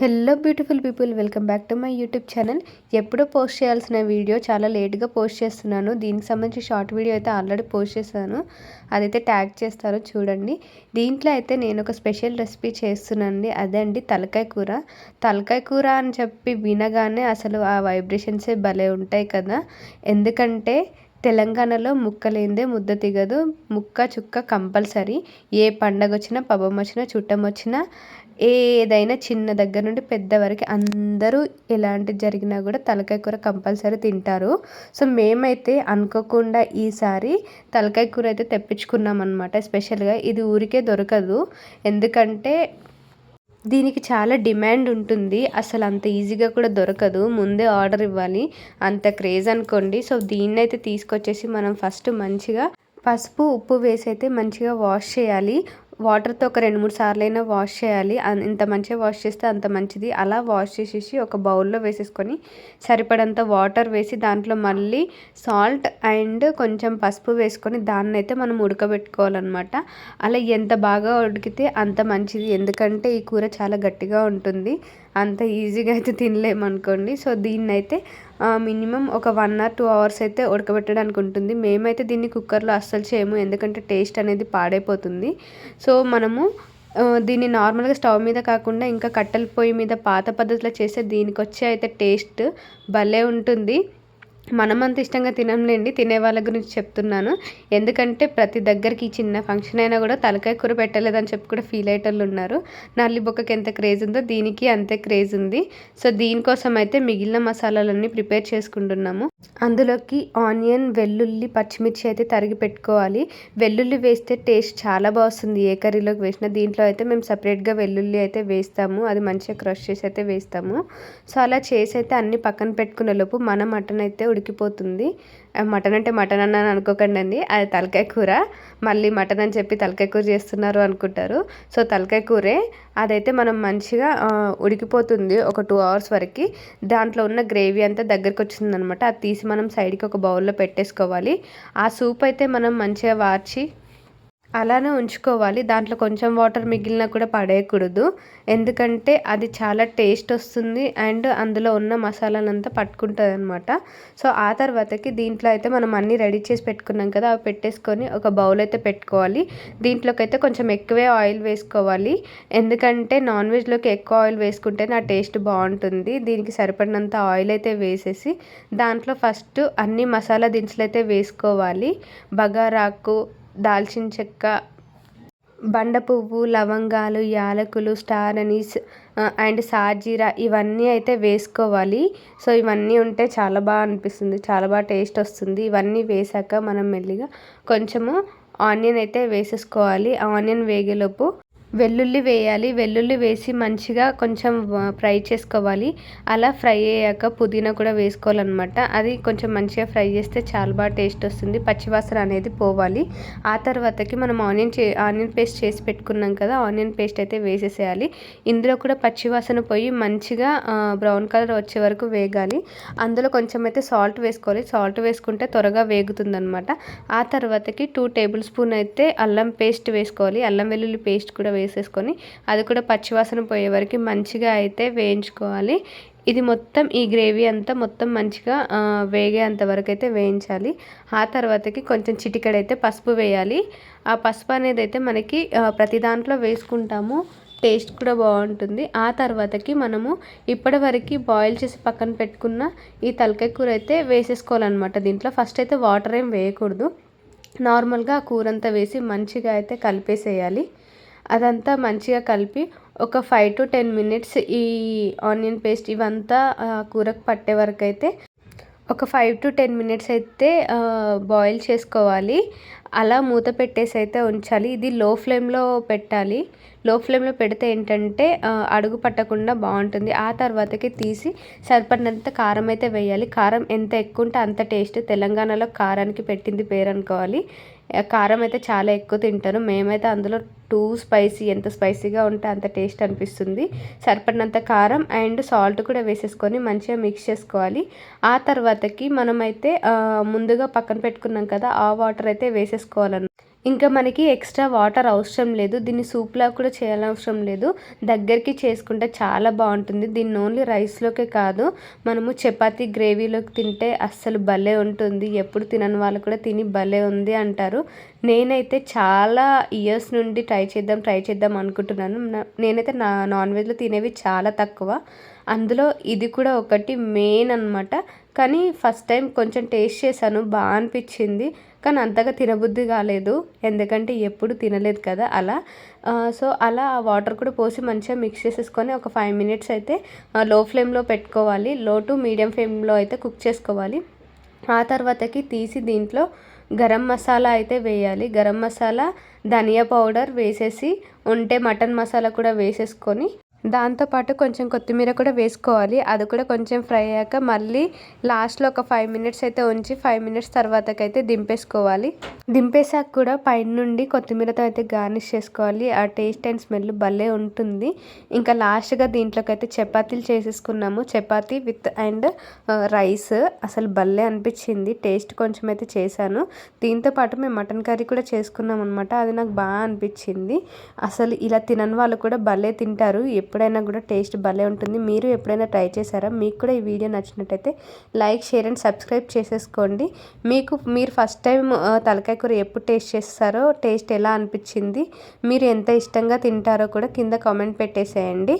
Hello beautiful people welcome back to my YouTube channel ఎప్పుడో post చేయాల్సిన video చాలా లేట్గా పోస్ట్ చేస్తున్నాను. దీనికి సంబంధించి షార్ట్ వీడియో అయితే ఆల్రెడీ పోస్ట్ చేశాను. అదైతే ట్యాగ్ చేస్తారు చూడండి. దీంట్లో అయితే నేను ఒక స్పెషల్ రెసిపీ చేస్తున్నానండి. అదే అండి తలకాయ కూర. తలకాయ కూర అని చెప్పి వినగానే అసలు ఆ వైబ్రేషన్సే భలే ఉంటాయి కదా. ఎందుకంటే తెలంగాణలో ముక్కలేందే ముద్ద దిగదు ముక్క చుక్క కంపల్సరీ. ఏ పండగ వచ్చినా పబ్బం వచ్చినా చుట్టం వచ్చినా ఏదైనా చిన్న దగ్గర నుండి పెద్ద వరకు అందరూ ఎలాంటిది జరిగినా కూడా తలకాయ కూర కంపల్సరీ తింటారు. సో మేమైతే అనుకోకుండా ఈసారి తలకాయ కూర అయితే తెప్పించుకున్నాం అనమాట స్పెషల్గా ఇది ఊరికే దొరకదు. ఎందుకంటే దీనికి చాలా డిమాండ్ ఉంటుంది. అసలు అంత ఈజీగా కూడా దొరకదు. ముందే ఆర్డర్ ఇవ్వాలి. అంత క్రేజ్ అనుకోండి. సో దీన్ని అయితే తీసుకొచ్చేసి మనం ఫస్ట్ మంచిగా పసుపు ఉప్పు వేసి అయితే మంచిగా వాష్ చేయాలి. వాటర్తో ఒక రెండు మూడు సార్లు అయినా వాష్ చేయాలి. ఇంత మంచిగా వాష్ చేస్తే అంత మంచిది. అలా వాష్ చేసేసి ఒక బౌల్లో వేసేసుకొని సరిపడంత వాటర్ వేసి దాంట్లో మళ్ళీ సాల్ట్ అండ్ కొంచెం పసుపు వేసుకొని దాన్ని అయితే మనం ఉడకబెట్టుకోవాలన్నమాట. అలా ఎంత బాగా ఉడికితే అంత మంచిది. ఎందుకంటే ఈ కూర చాలా గట్టిగా ఉంటుంది. అంత ఈజీగా అయితే తినలేమనుకోండి. సో దీన్నైతే మినిమం ఒక వన్ ఆర్ టూ అవర్స్ అయితే ఉడకబెట్టడానికి ఉంటుంది మేమైతే దీన్ని కుక్కర్లో అస్సలు చేయము ఎందుకంటే టేస్ట్ అనేది పాడైపోతుంది. సో మనము దీన్ని నార్మల్గా స్టవ్ మీద కాకుండా ఇంకా కట్టెల పొయ్యి మీద పాత పద్ధతిలో చేస్తే దీనికి వచ్చే అయితే టేస్ట్ భలే ఉంటుంది. మనం అంత ఇష్టంగా తినంలేండి తినే వాళ్ళ గురించి చెప్తున్నాను. ఎందుకంటే ప్రతి దగ్గరికి చిన్న ఫంక్షన్ అయినా కూడా తలకాయ కూర పెట్టలేదని చెప్పి కూడా ఫీల్ అయ్యేటోళ్ళు ఉన్నారు. నల్లి బొక్కకి ఎంత క్రేజ్ ఉందో దీనికి అంతే క్రేజ్ ఉంది. సో దీనికోసం అయితే మిగిలిన మసాలాలన్నీ ప్రిపేర్ చేసుకుంటున్నాము. అందులోకి ఆనియన్ వెల్లుల్లి పచ్చిమిర్చి అయితే తరిగి పెట్టుకోవాలి. వెల్లుల్లి వేస్తే టేస్ట్ చాలా బాగుంది ఏ కర్రీలోకి వేసినా దీంట్లో అయితే మేము సపరేట్గా వెల్లుల్లి అయితే వేస్తాము. అది మంచిగా క్రష్ చేసి అయితే వేస్తాము. సో అలా చేసి అయితే అన్ని పక్కన పెట్టుకునే లోపు మన మటన్ అయితే ఉడికిపోతుంది. మటన్ అంటే మటన్ అన్నాను అనుకోకండి అండి. అది తలకాయ కూర. మళ్ళీ మటన్ అని చెప్పి తలకాయ కూర చేస్తున్నారు అనుకుంటారు. సో తలకాయ కూరే. అదైతే మనం మంచిగా ఉడికిపోతుంది ఒక టూ అవర్స్ వరకు. దాంట్లో ఉన్న గ్రేవీ అంతా దగ్గరికి వచ్చింది అనమాట అది తీసి మనం సైడ్కి ఒక బౌల్లో పెట్టేసుకోవాలి. ఆ సూప్ అయితే మనం మంచిగా వార్చి అలానే ఉంచుకోవాలి. దాంట్లో కొంచెం వాటర్ మిగిలినా కూడా పడేయకూడదు. ఎందుకంటే అది చాలా టేస్ట్ వస్తుంది అండ్ అందులో ఉన్న మసాలానంతా పట్టుకుంటుంది అనమాట సో ఆ తర్వాతకి దీంట్లో అయితే మనం అన్నీ రెడీ చేసి పెట్టుకున్నాం కదా అవి పెట్టేసుకొని ఒక బౌల్ అయితే పెట్టుకోవాలి. దీంట్లోకి అయితే కొంచెం ఎక్కువే ఆయిల్ వేసుకోవాలి. ఎందుకంటే నాన్ వెజ్లోకి ఎక్కువ ఆయిల్ వేసుకుంటే నా టేస్ట్ బాగుంటుంది. దీనికి సరిపడినంత ఆయిల్ అయితే వేసేసి దాంట్లో ఫస్ట్ అన్ని మసాలా దినుసులు అయితే వేసుకోవాలి. బగారాకు దాల్చిన చెక్క బండ పువ్వు లవంగాలు యాలకులు స్టార్ అనీస్ అండ్ సాజీరా ఇవన్నీ అయితే వేసుకోవాలి. సో ఇవన్నీ ఉంటే చాలా బాగా అనిపిస్తుంది. చాలా బాగా టేస్ట్ వస్తుంది. ఇవన్నీ వేసాక మనం మెల్లిగా కొంచెము ఆనియన్ అయితే వేసేసుకోవాలి. ఆనియన్ వేగేలోపు వెల్లుల్లి వేయాలి. వెల్లుల్లి వేసి మంచిగా కొంచెం ఫ్రై చేసుకోవాలి. అలా ఫ్రై అయ్యాక పుదీనా కూడా వేసుకోవాలన్నమాట. అది కొంచెం మంచిగా ఫ్రై చేస్తే చాలా బాగా టేస్ట్ వస్తుంది. పచ్చివాసన అనేది పోవాలి. ఆ తర్వాతకి మనం ఆనియన్ చే ఆనియన్ పేస్ట్ చేసి పెట్టుకున్నాం కదా ఆనియన్ పేస్ట్ అయితే వేసేసేయాలి. ఇందులో కూడా పచ్చివాసన పోయి మంచిగా బ్రౌన్ కలర్ వచ్చే వరకు వేగాలి. అందులో కొంచెం అయితే సాల్ట్ వేసుకోవాలి. సాల్ట్ వేసుకుంటే త్వరగా వేగుతుందనమాట ఆ తర్వాతకి టూ టేబుల్ స్పూన్ అయితే అల్లం పేస్ట్ వేసుకోవాలి. అల్లం వెల్లుల్లి పేస్ట్ కూడా వేసేసుకొని అది కూడా పచ్చివాసన పోయే వరకు మంచిగా అయితే వేయించుకోవాలి. ఇది మొత్తం ఈ గ్రేవీ అంతా మొత్తం మంచిగా వేగేంత వరకు అయితే వేయించాలి. ఆ తర్వాతకి కొంచెం చిటికడైతే పసుపు వేయాలి. ఆ పసుపు అనేది అయితే మనకి ప్రతి దాంట్లో వేసుకుంటాము. టేస్ట్ కూడా బాగుంటుంది. ఆ తర్వాతకి మనము ఇప్పటివరకు బాయిల్ చేసి పక్కన పెట్టుకున్న ఈ తలకాయ కూర అయితే వేసేసుకోవాలన్నమాట. దీంట్లో ఫస్ట్ అయితే వాటర్ ఏం వేయకూడదు. నార్మల్గా కూర అంతా వేసి మంచిగా అయితే కలిపేసేయాలి. అదంతా మంచిగా కలిపి ఒక ఫైవ్ టు టెన్ మినిట్స్ ఈ ఆనియన్ పేస్ట్ ఇవంతా కూరకు పట్టే వరకు అయితే ఒక ఫైవ్ టు టెన్ మినిట్స్ అయితే బాయిల్ చేసుకోవాలి. అలా మూత పెట్టేసి అయితే ఉంచాలి. ఇది లో ఫ్లేమ్లో పెట్టాలి లో ఫ్లేమ్లో పెడితే ఏంటంటే అడుగు పట్టకుండా బాగుంటుంది. ఆ తర్వాతకి తీసి సరిపడినంత కారం అయితే వేయాలి. కారం ఎంత ఎక్కువ ఉంటే అంత టేస్ట్ తెలంగాణలో కారానికి పెట్టింది పేరు అనుకోవాలి. కారం అయితే చాలా ఎక్కువ తింటారు. మేమైతే అందులో టూ స్పైసీ ఎంత స్పైసీగా ఉంటే అంత టేస్ట్ అనిపిస్తుంది. సరిపడినంత కారం అండ్ సాల్ట్ కూడా వేసేసుకొని మంచిగా మిక్స్ చేసుకోవాలి. ఆ తర్వాతకి మనమైతే ముందుగా పక్కన పెట్టుకున్నాం కదా ఆ వాటర్ అయితే వేసేసుకోవాలన్నమాట ఇంకా మనకి ఎక్స్ట్రా వాటర్ అవసరం లేదు. దీన్ని సూప్లా కూడా చేయాలవసరం లేదు. దగ్గరికి చేసుకుంటే చాలా బాగుంటుంది. దీన్ని ఓన్లీ రైస్లోకే కాదు మనము చపాతి గ్రేవీలోకి తింటే అస్సలు భలే ఉంటుంది. ఎప్పుడు తినని వాళ్ళు కూడా తిని భలే ఉంది అంటారు. నేనైతే చాలా ఇయర్స్ నుండి ట్రై చేద్దాం ట్రై చేద్దాం అనుకుంటున్నాను. నేనైతే నా నాన్ వెజ్లో తినేవి చాలా తక్కువ. అందులో ఇది కూడా ఒకటి మెయిన్ అనమాట కానీ ఫస్ట్ టైం కొంచెం టేస్ట్ చేశాను. బాగా అనిపించింది. కానీ అంతగా తినబుద్ధి కాలేదు. ఎందుకంటే ఎప్పుడు తినలేదు కదా అలా. సో అలా ఆ వాటర్ కూడా పోసి మంచిగా మిక్స్ చేసేసుకొని ఒక ఫైవ్ మినిట్స్ అయితే లో ఫ్లేమ్లో పెట్టుకోవాలి లో టు మీడియం ఫ్లేమ్లో అయితే కుక్ చేసుకోవాలి. ఆ తర్వాతకి తీసి దీంట్లో గరం మసాలా అయితే వేయాలి. గరం మసాలా ధనియా పౌడర్ వేసేసి ఉంటే మటన్ మసాలా కూడా వేసేసుకొని దాంతోపాటు కొంచెం కొత్తిమీర కూడా వేసుకోవాలి. అది కూడా కొంచెం ఫ్రై అయ్యాక మళ్ళీ లాస్ట్లో ఒక ఫైవ్ మినిట్స్ అయితే ఉంచి ఫైవ్ మినిట్స్ తర్వాతకైతే దింపేసుకోవాలి. దింపేసాక కూడా పైన నుండి కొత్తిమీరతో అయితే గార్నిష్ చేసుకోవాలి. ఆ టేస్ట్ అండ్ స్మెల్ భలే ఉంటుంది. ఇంకా లాస్ట్గా దీంట్లోకి అయితే చపాతీలు చేసేసుకున్నాము. Chapati with and rice. అసలు భలే అనిపించింది. టేస్ట్ కొంచెం అయితే చేశాను. దీంతో పాటు మేము మటన్ కర్రీ కూడా చేసుకున్నాం అనమాట అది నాకు బాగా అనిపించింది. అసలు ఇలా తినని వాళ్ళు కూడా భలే తింటారు. ఎప్పుడైనా కూడా టేస్ట్ భలే ఉంటుంది. మీరు ఎప్పుడైనా ట్రై చేశారా? మీకు కూడా ఈ వీడియో నచ్చినట్టయితే లైక్ షేర్ అండ్ సబ్స్క్రైబ్ చేసేసుకోండి. మీకు మీరు ఫస్ట్ టైం తలకాయ కూర ఎప్పుడు టేస్ట్ చేస్తారో టేస్ట్ ఎలా అనిపించింది మీరు ఎంత ఇష్టంగా తింటారో కూడా కింద కామెంట్ పెట్టేసేయండి.